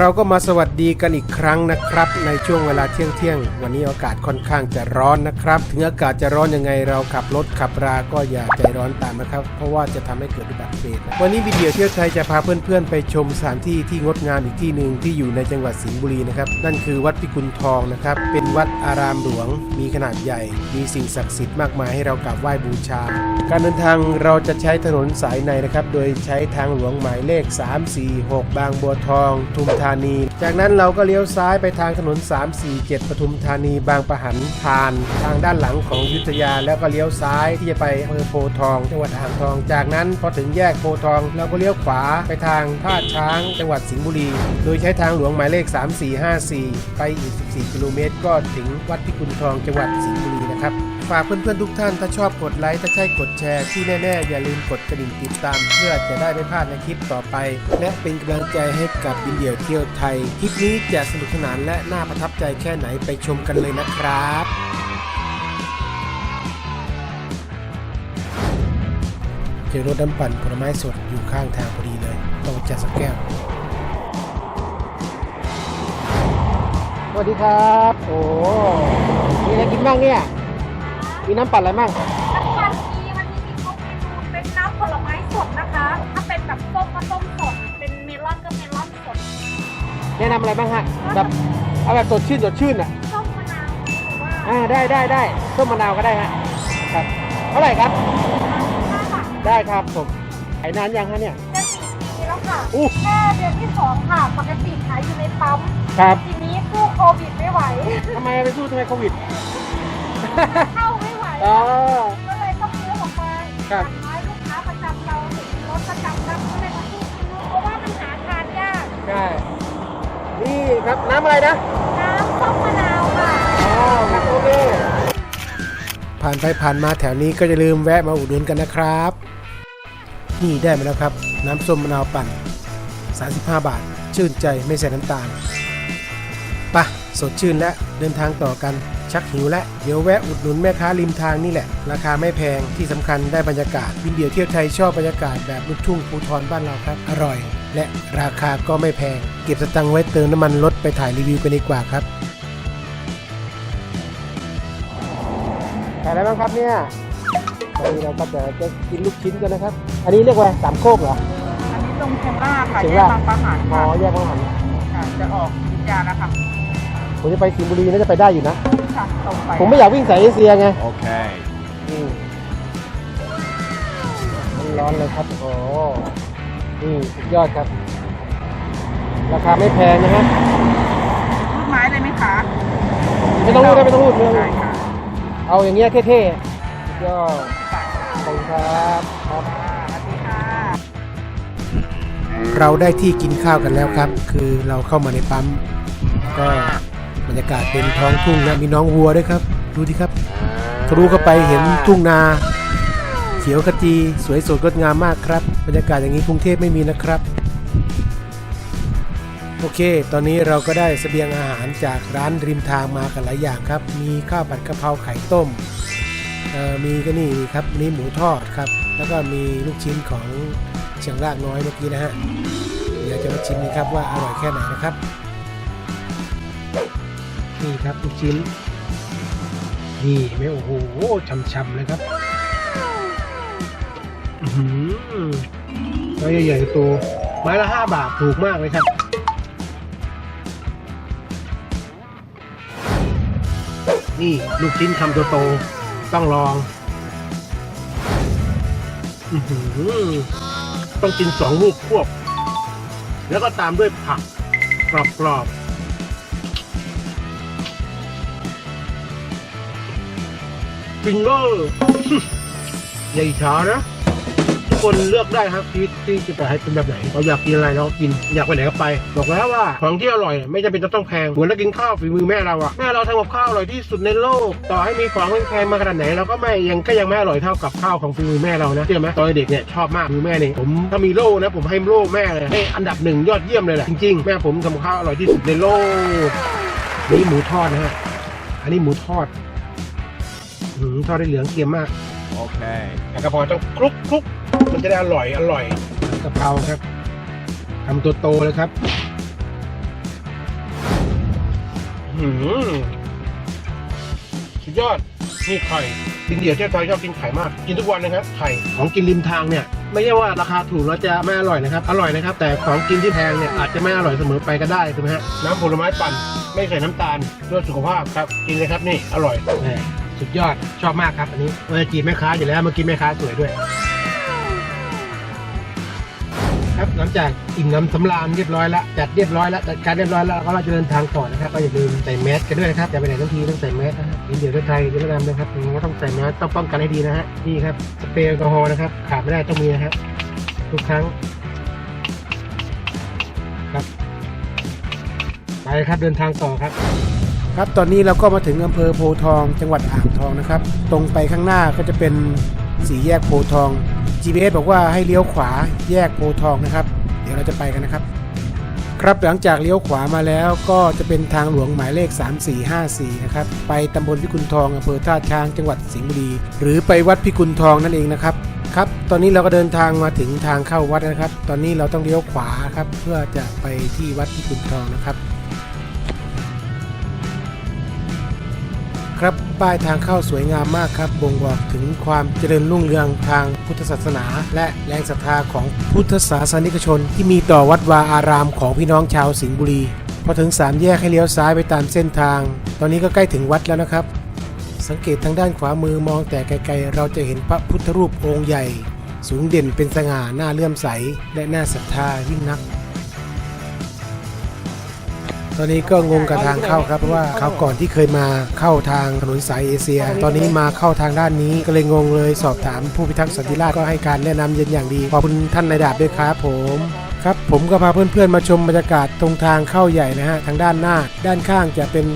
เราก็มาสวัสดีกันอีกครั้งนะครับ ในช่วงเวลาเที่ยงเที่ยงวันนี้อากาศค่อนข้างจะร้อนนะครับ ถึงอากาศจะร้อนยังไงเราขับรถขับราก็อย่าใจร้อนตามนะครับ เพราะว่าจะทำให้เกิดอุบัติเหตุวันนี้วิดีโอเที่ยวไทยจะพาเพื่อนๆ ไปชมสถานที่ที่งดงามอีกที่หนึ่งที่อยู่ในจังหวัดสิงห์บุรีนะครับนั่นคือวัดพิกุลทองนะครับ เป็นวัดอารามหลวง มีขนาดใหญ่ มีสิ่งศักดิ์สิทธิ์มากมายให้เรากราบไหว้บูชา การเดินทางเราจะใช้ถนนสายในนะครับ โดยใช้ทางหลวงหมายเลข 346 บางบัวทองทุมธานี จากนั้นเราก็เลี้ยวซ้ายไปทางถนน 347 ปทุมธานี บางปะหันผ่านทางด้านหลังของยุทธยา แล้วก็เลี้ยวซ้ายที่จะไปอำเภอโพทอง จังหวัดอ่างทอง จากนั้นพอถึงแยกโพทอง เราก็เลี้ยวขวาไปทางท่าช้าง จังหวัดสิงห์บุรี โดยใช้ทางหลวงหมายเลข 3454 ไปอีก 14 กิโลเมตร ก็ถึงวัดพิกุลทอง จังหวัดสิงห์บุรี ฝากเพื่อนๆทุกท่านถ้าชอบกดไลค์ถ้าใช่กดแชร์ที่แน่ๆ อย่าลืมกดกระดิ่งติดตาม เพื่อจะได้ไม่พลาดในคลิปต่อไป และเป็นกำลังใจให้กับบินเดี่ยวเที่ยวไทยคลิปนี้จะสนุกสนานและน่าประทับใจแค่ไหนไปชมกันเลยนะครับเจอรถน้ำปั่นผลไม้สดอยู่ข้างทางพอดีเลยต้องจัดสักแก้วสวัสดีครับ โอ้มีอะไรกินบ้างเนี่ย มีน้ำปั่นอะไรบ้างน้ำปั่นมีวันนี้มีครบเมนูเป็นน้ำผลไม้สดนะคะ ถ้าเป็นแบบส้มก็ส้มสด เป็นเมลอนก็เมลอนสดแนะนำอะไรบ้างฮะแบบเอาแบบสดชื่นสดชื่นอะส้มมะนาวหรือว่าอ่าได้ได้ได้ส้มมะนาวก็ได้ฮะครับเท่าไหร่ครับ ห้าบาทได้ครับผมขายนานยังฮะเนี่ย จะสี่ปีแล้วค่ะอู้ แค่เดือนที่สองค่ะ ปกติขายอยู่ในปั๊ม ครับทีนี้สู้โควิดไม่ไหว ทำไมไปสู้ทำไมโควิด เข้าไม่ไหว อ๋อ ก็เลยต้องซื้อออกมาครับอย่างน้อยลูกค้าประจำเราเห็นรถประจำเราก็เลยมาสู้ซื้อเพราะว่ามันหาทานยากใช่ นี่ครับน้ำอะไรนะ น้ำส้มมะนาวค่ะ อ๋อครับโอเค ผ่านไปผ่านมาแถวนี้ก็จะลืมแวะมาอุดหนุนกันนะครับ นี่ได้มาแล้วครับ น้ำส้มมะนาวปั่น 35 บาท ชื่นใจไม่ใส่น้ำตาลไปะ สดชื่นและเดินทางต่อกัน ชักหิวและเดี๋ยวแวะอุดหนุนแม่ค้าริมทางนี่แหละ ราคาไม่แพงที่สำคัญได้บรรยากาศวินเดียวเที่ยวไทยชอบบรรยากาศแบบลูกทุ่งภูทรบ้านเราครับ อร่อย และราคาก็ไม่แพง เก็บสตังค์ไว้เติมน้ำมันรถไปถ่ายรีวิวกันดีกว่าครับขายอะไรบ้างครับเนี่ยตอนนี้เราก็จะจะกินลูกชิ้นกันนะครับ อันนี้เรียกว่าสามโคกเหรออันนี้ตรงเชียงรากค่ะเชียงแยรากกบางปะหันอ๋อค่ะแยกมาหันค่ะจะออกวิทยาแล้วค่ะ ผมจะไปสิงห์บุรีน่าจะไปได้อยู่นะ ค่ะตรงไปผมไม่อยากวิ่งสายเอเชียไง Okay. อืมร้อนเลยครับ โอ้นี่สุดยอดครับ ราคาไม่แพงนะครับรูดไม้เลยไหมคะไม่ต้องรูดนะไม่ต้องรูดไม่ต้องรูได้ดค่ะเอาอย่างเงี้ยเท่ๆสุดยอดขอบคุณครับครับ สวัสดีค่ะ เราได้ที่กินข้าวกันแล้วครับ คือเราเข้ามาในปั๊มก็ บรรยากาศเป็นท้องทุ่งนะมีน้องวัวด้วยครับ ดูดิครับทะลุเข้าไปเห็นทุ่งนา เขียวขจี สวยสดงดงามมากครับ บรรยากาศอย่างนี้กรุงเทพไม่มีนะครับ โอเค ตอนนี้เราก็ได้เสบียงอาหารจากร้านริมทางมากันหลายอย่างครับ มีข้าวผัดกะเพราไข่ต้มมีก็นี่ครับนี่หมูทอดครับ แล้วก็มีลูกชิ้นของเชียงรากน้อยเมื่อกี้นะฮะเดี๋ยวจะมาชิมกันครับว่าอร่อยแค่ไหนนะครับ นี่ครับลูกชิ้น นี่ไม่โอ้โหช่ำๆเลยครับอื้อหือไม้ใหญ่ๆตัวไม้ละห้าบาทถูกมากเลยครับ นี่ลูกชิ้นคำโตๆต้องลองอือหือต้องกินสองลูกควบ แล้วก็ตามด้วยผักกรอบๆ ฟิงเกอร์อย่าอิจฉานะ ทุกคนเลือกได้ครับที่ที่จะให้เป็นแบบไหนเราอยากกินอะไรเราก็กินอยากไปไหนก็ไป บอกแล้วว่าของที่อร่อยไม่จำเป็นจะต้องแพงเหมือนเรากินข้าวฝีมือแม่เราอะแม่เราทำกับข้าวอร่อยที่สุดในโลก ต่อให้มีของแพงมาขนาดไหนเราก็ไม่ยังก็ยังไม่อร่อยเท่ากับข้าวของฝีมือแม่เรานะเชื่อไหมตอนเด็กเนี่ยชอบมากฝีมือแม่นี่ผมถ้ามีโล่นะผมให้โล่แม่เลยให้อันดับหนึ่งยอดเยี่ยมเลยแหละจริงๆแม่ผมทำกับข้าวอร่อยที่สุดในโลกนี่หมูทอดนะฮะอันนี้หมูทอด หืมทอดได้เหลืองเกรียมมาก Okay. แต่กระเพราต้องคลุกคลุกมันจะได้อร่อยอร่อยกะเพราครับทำตัวโตเลยครับหือสุดยอดนี่ไข่กินเดียวเจ้าทอยชอบกินไข่มาก กินทุกวันนะครับ ไข่ของกินริมทางเนี่ย ไม่ใช่ว่าราคาถูกแล้วจะไม่อร่อยนะครับ อร่อยนะครับ แต่ของกินที่แพงเนี่ยอาจจะไม่อร่อยเสมอไปก็ได้ถูกไหมฮะน้ำผลไม้ปั่นไม่ใส่น้ำตาลเพื่อสุขภาพครับ กินเลยครับนี่อร่อยแสุดยอดชอบมากครับอันนี้เออจีบแม่ค้าอยู่แล้วเมื่อกี้แม่ค้าสวยด้วย ครับหลังจากอิ่มน้ำสำราญเรียบร้อยแล้วจัดเรียบร้อยแล้วจัดการเรียบร้อยแล้วก็เราจะเดินทางต่อนะครับก็อย่าลืมใส่แมสกันด้วยนะครับจะไปไหนทั้งทีต้องใส่แมสนะครับเดี๋ยวไทยจะแนะนำนะครับยังไงก็ต้องใส่แมสต้องป้องกันให้ดีนะฮะนี่ครับสเปรย์แอลกอฮอล์นะครับขาดไม่ได้ต้องมีนะครับทุกครั้งครับไปครับเดินทางต่อครับ ครับตอนนี้เราก็มาถึงอำเภอโพทอง จังหวัดอ่างทองนะครับ ตรงไปข้างหน้าก็จะเป็นสี่แยกโพทอง GPS บอกว่าให้เลี้ยวขวาแยกโพทองนะครับ เดี๋ยวเราจะไปกันนะครับ ครับหลังจากเลี้ยวขวามาแล้วก็จะเป็นทางหลวงหมายเลข 3454 นะครับ ไปตำบลพิกุลทองอำเภอท่าช้างจังหวัดสิงห์บุรี หรือไปวัดพิกุลทองนั่นเองนะครับครับ ตอนนี้เราก็เดินทางมาถึงทางเข้าวัดนะครับ ตอนนี้เราต้องเลี้ยวขวาครับ เพื่อจะไปที่วัดพิกุลทองนะครับ ครับป้ายทางเข้าสวยงามมากครับบ่งบอกถึงความเจริญรุ่งเรืองทางพุทธศาสนา และแรงศรัทธาของพุทธศาสนิกชน ที่มีต่อวัดวาอารามของพี่น้องชาวสิงห์บุรีพอถึงสามแยกให้เลี้ยวซ้ายไปตามเส้นทาง ตอนนี้ก็ใกล้ถึงวัดแล้วนะครับ สังเกตทางด้านขวามือมองแต่ไกลๆ เราจะเห็นพระพุทธรูปองค์ใหญ่ สูงเด่นเป็นสง่าหน้าเลื่อมใส และน่าศรัทธายิ่งนัก ตอนนี้ก็งงกับทางเข้าครับเพราะว่าเขาก่อนที่เคยมาเข้าทางถนนสายเอเชีย ตอนนี้มาเข้าทางด้านนี้ก็เลยงงเลยสอบถามผู้พิทักษ์สันติราษฎร์ก็ให้การแนะนำเย็นอย่างดีขอบคุณท่านนายดาบด้วยครับผมครับผมก็พาเพื่อนๆมาชมบรรยากาศตรงทางเข้าใหญ่นะฮะทางด้านหน้า ด้านข้างจะเป็น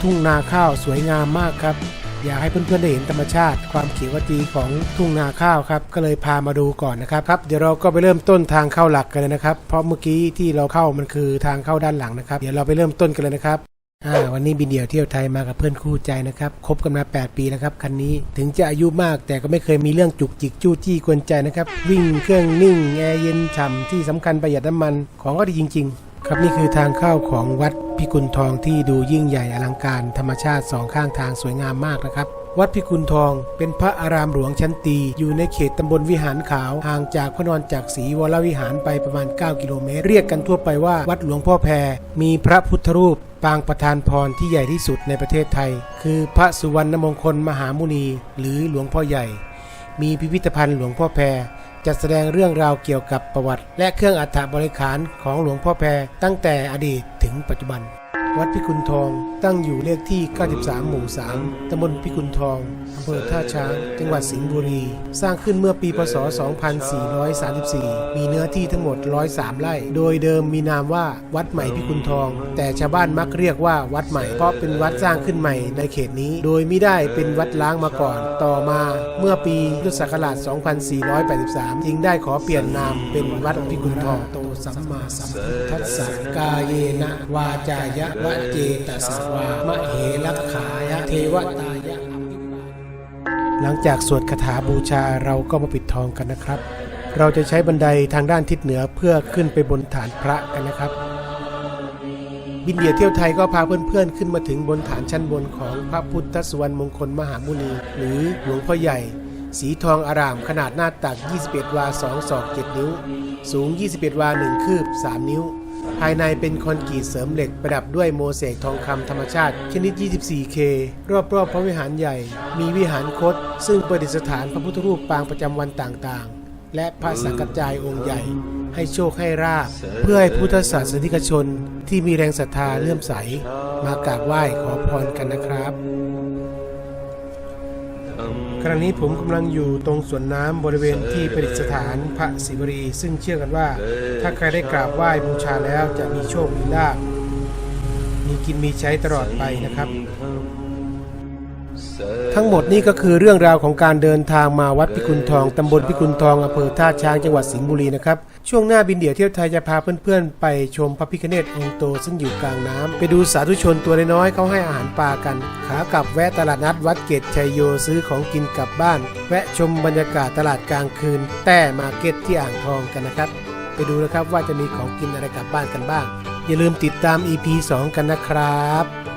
ทุ่งนาข้าวสวยงามมากครับ อยากให้เพื่อนๆได้เห็นธรรมชาติ ความเขียวขจีของทุ่งนาข้าวครับก็เลยพามาดูก่อนนะครับครับเดี๋ยวเราก็ไปเริ่มต้นทางเข้าหลักกันเลยนะครับ เพราะเมื่อกี้ที่เราเข้ามันคือทางเข้าด้านหลังนะครับเดี๋ยวเราไปเริ่มต้นกันเลยนะครับอ่าวันนี้บินเดี่ยวเที่ยวไทยมากับเพื่อนคู่ใจนะครับคบกันมา 8 ปีแล้วครับคันนี้ถึงจะอายุมากแต่ก็ไม่เคยมีเรื่องจุกจิกจู้จี้กวนใจนะครับวิ่งเครื่องนิ่งแอร์เย็นฉ่ำที่สำคัญประหยัดน้ำมันของก็ดีจริง ๆ ครับนี่คือทางเข้าของวัดพิกุลทองที่ดูยิ่งใหญ่อลังการธรรมชาติสองข้างทางสวยงามมากนะครับ วัดพิกุลทองเป็นพระอารามหลวงชั้นตี อยู่ในเขตตำบลวิหารขาว ห่างจากพระนอนจากศรีวรวิหารไปประมาณ 9 กิโลเมตร เรียกกันทั่วไปว่าวัดหลวงพ่อแพร มีพระพุทธรูปปางประธานพรที่ใหญ่ที่สุดในประเทศไทย คือพระสุวรรณมงคลมหามุนี หรือหลวงพ่อใหญ่ มีพิพิธภัณฑ์หลวงพ่อแพร จัดแสดงเรื่องราวเกี่ยวกับประวัติ และเครื่องอัฐบริขารของหลวงพ่อแพรตั้งแต่อดีตถึงปัจจุบัน วัดพิกุลทองตั้งอยู่เลขที่ 93 หมู่ 3 ตำบลพิกุลทอง อำเภอท่าช้าง จังหวัดสิงห์บุรี สร้างขึ้นเมื่อปี พศ 2434 มีเนื้อที่ทั้งหมด 103 ไร่ โดยเดิมมีนามว่าวัดใหม่พิกุลทอง แต่ชาวบ้านมักเรียกว่าวัดใหม่ เพราะเป็นวัดสร้างขึ้นใหม่ในเขตนี้ โดยไม่ได้เป็นวัดล้างมาก่อน ต่อมาเมื่อปีพุทธศักราช 2483 จึงได้ขอเปลี่ยนนามเป็นวัดพิกุลทองต สัมมาสัมพุทธัสสะกาเยนะวาจายะวะเจตสวามะเหลักขายะเทวตายะหลังจากสวดคาถาบูชาเราก็มาปิดทองกันนะครับ เราจะใช้บันไดทางด้านทิศเหนือเพื่อขึ้นไปบนฐานพระกันนะครับ บินเดียเที่ยวไทยก็พาเพื่อนๆขึ้นมาถึงบนฐานชั้นบนของพระพุทธสุวรรณมงคลมหามุนีหรือหลวงพ่อใหญ่ สีทองอารามขนาดหน้าตัก 21 วา 2 ศอก 7 นิ้ว สูง 21 วา 1 คืบ 3 นิ้ว ภายในเป็นคอนกรีตเสริมเหล็กประดับด้วยโมเสกทองคำธรรมชาติ ชนิด 24K รอบๆพระวิหารใหญ่ มีวิหารคดซึ่งประดิษฐานพระพุทธรูปปางประจำวันต่างๆ และพระสังกัจจายองค์ใหญ่ ให้โชคให้ราบเพื่อให้พุทธศาสนิกชนที่มีแรงศรัทธาเลื่อมใส มากราบไหว้ขอพรกันนะครับ ณะนี้ผมกำลังอยู่ตรงสวนน้ำบริเวณที่ประดิษฐานพระศิวรี ซึ่งเชื่อกันว่า ถ้าใครได้กราบไหว้บูชาแล้วจะมีโชคมีลาภมีกินมีใช้ตลอดไปนะครับ ทั้งหมดนี่ก็คือเรื่องราวของการเดินทางมาวัดพิกุลทองตำบลพิกุลทองอำเภอท่าช้างจังหวัดสิงห์บุรีนะครับ ช่วงหน้าบินเดี่ยวเที่ยวไทยจะพาเพื่อนๆ ไปชมพระพิฆเนศองโตซึ่งอยู่กลางน้ำไปดูสาธุชนตัวน้อยๆเขาให้อาหารปลากัน ขากลับแวะตลาดนัดวัดเกตชัยโยซื้อของกินกลับบ้าน แวะชมบรรยากาศตลาดกลางคืน แต่มาเก็ตที่อ่างทองกันนะครับ ไปดูนะครับว่าจะมีของกินอะไรกลับบ้านกันบ้าง อย่าลืมติดตาม EP 2 กันนะครับ